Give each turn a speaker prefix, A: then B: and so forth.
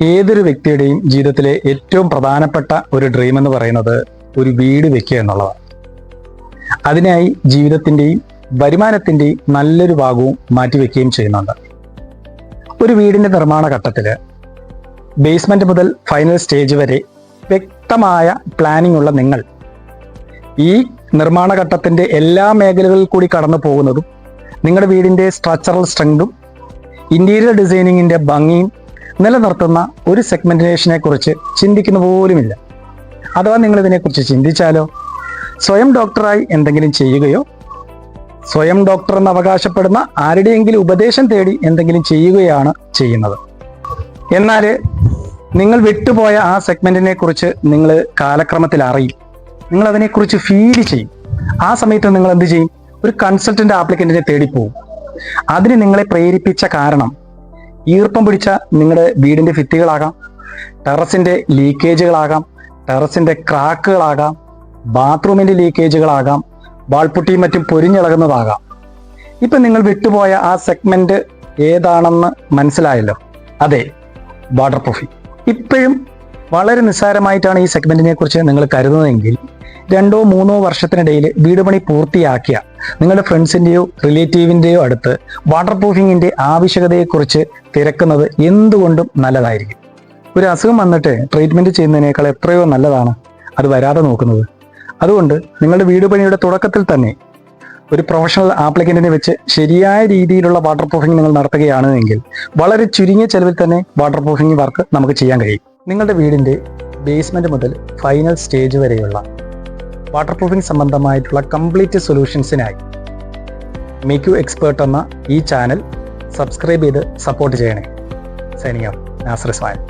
A: ഏതൊരു വ്യക്തിയുടെയും ജീവിതത്തിലെ ഏറ്റവും പ്രധാനപ്പെട്ട ഒരു ഡ്രീം എന്ന് പറയുന്നത് ഒരു വീട് വെക്കുക എന്നുള്ളതാണ്. അതിനായി ജീവിതത്തിന്റെയും വരുമാനത്തിന്റെയും നല്ലൊരു ഭാഗവും മാറ്റിവെക്കുകയും ചെയ്യുന്നുണ്ട്. ഒരു വീടിന്റെ നിർമ്മാണ ഘട്ടത്തിൽ ബേസ്മെന്റ് മുതൽ ഫൈനൽ സ്റ്റേജ് വരെ വ്യക്തമായ പ്ലാനിംഗ് ഉള്ള നിങ്ങൾ ഈ നിർമ്മാണ ഘട്ടത്തിന്റെ എല്ലാ മേഖലകളിൽ കൂടി കടന്നു പോകുന്നതും നിങ്ങളുടെ വീടിന്റെ സ്ട്രക്ചറൽ സ്ട്രെങ്തും ഇന്റീരിയർ ഡിസൈനിങ്ങിന്റെ ഭംഗിയും നിലനിർത്തുന്ന ഒരു സെഗ്മെന്റേഷനെ കുറിച്ച് ചിന്തിക്കുന്ന പോലുമില്ല. അഥവാ നിങ്ങൾ ഇതിനെക്കുറിച്ച് ചിന്തിച്ചാലോ? സ്വയം ഡോക്ടറായി എന്തെങ്കിലും ചെയ്യുകയോ? സ്വയം ഡോക്ടർ എന്ന് അവകാശപ്പെടുന്ന ആരുടെയെങ്കിലും ഉപദേശം തേടി എന്തെങ്കിലും ചെയ്യുകയാണ് ചെയ്യുന്നത്. എന്നാൽ നിങ്ങൾ വിട്ടുപോയ ആ സെഗ്മെന്റിനെ കുറിച്ച് നിങ്ങൾ കാലക്രമത്തിൽ അറിയും. നിങ്ങൾ അതിനെക്കുറിച്ച് ഫീൽ ചെയ്യും. ആ സമയത്ത് നിങ്ങൾ എന്ത് ചെയ്യും? ഒരു കൺസൾട്ടന്റ് ആപ്ലിക്കന്റിനെ തേടിപ്പോവും അതിന് നിങ്ങളെ പ്രേരിപ്പിച്ച കാരണം ഈർപ്പം പിടിച്ച നിങ്ങളുടെ വീടിന്റെ ഭിത്തികളാകാം ടെറസിന്റെ ലീക്കേജുകളാകാം ടെറസിന്റെ ക്രാക്കുകളാകാം ബാത്റൂമിന്റെ ലീക്കേജുകളാകാം വാൾപുട്ടിയും മറ്റും പൊരിഞ്ഞിളകുന്നതാകാം. ഇപ്പൊ നിങ്ങൾ വിട്ടുപോയ ആ സെഗ്മെന്റ് ഏതാണെന്ന് മനസ്സിലായല്ലോ? അതെ വാട്ടർ പ്രൂഫിംഗ് ഇപ്പോഴും വളരെ നിസ്സാരമായിട്ടാണ് ഈ സെഗ്മെന്റിനെ കുറിച്ച് നിങ്ങൾ കരുതുന്നതെങ്കിൽ രണ്ടോ മൂന്നോ വർഷത്തിനിടയിൽ വീട് പണി പൂർത്തിയാക്കിയ നിങ്ങളുടെ ഫ്രണ്ട്സിന്റെയോ റിലേറ്റീവിന്റെയോ അടുത്ത് വാട്ടർ പ്രൂഫിങ്ങിന്റെ ആവശ്യകതയെക്കുറിച്ച് തിരക്കുന്നത് എന്തുകൊണ്ടും നല്ലതായിരിക്കും. ഒരു അസുഖം വന്നിട്ട് ട്രീറ്റ്മെന്റ് ചെയ്യുന്നതിനേക്കാൾ എത്രയോ നല്ലതാണ് അത് വരാതെ നോക്കുന്നത്. അതുകൊണ്ട് നിങ്ങളുടെ വീട് പണിയുടെ തുടക്കത്തിൽ തന്നെ ഒരു പ്രൊഫഷണൽ ആപ്ലിക്കന്റിനെ വെച്ച് ശരിയായ രീതിയിലുള്ള വാട്ടർ പ്രൂഫിംഗ് നിങ്ങൾ നടത്തുകയാണെങ്കിൽ വളരെ ചുരുങ്ങിയ ചെലവിൽ തന്നെ വാട്ടർ പ്രൂഫിംഗ് വർക്ക് നമുക്ക് ചെയ്യാൻ കഴിയും. നിങ്ങളുടെ വീടിന്റെ ബേസ്മെന്റ് മുതൽ ഫൈനൽ സ്റ്റേജ് വരെയുള്ള വാട്ടർ പ്രൂഫിംഗ് സംബന്ധമായിട്ടുള്ള കംപ്ലീറ്റ് സൊല്യൂഷൻസിനായി മേക്ക് യു എക്സ്പേർട്ട് എന്ന ഈ ചാനൽ സബ്സ്ക്രൈബ് ചെയ്ത് സപ്പോർട്ട് ചെയ്യണേ. സൈനിങ് നാസർ ഇസ്മായിൽ.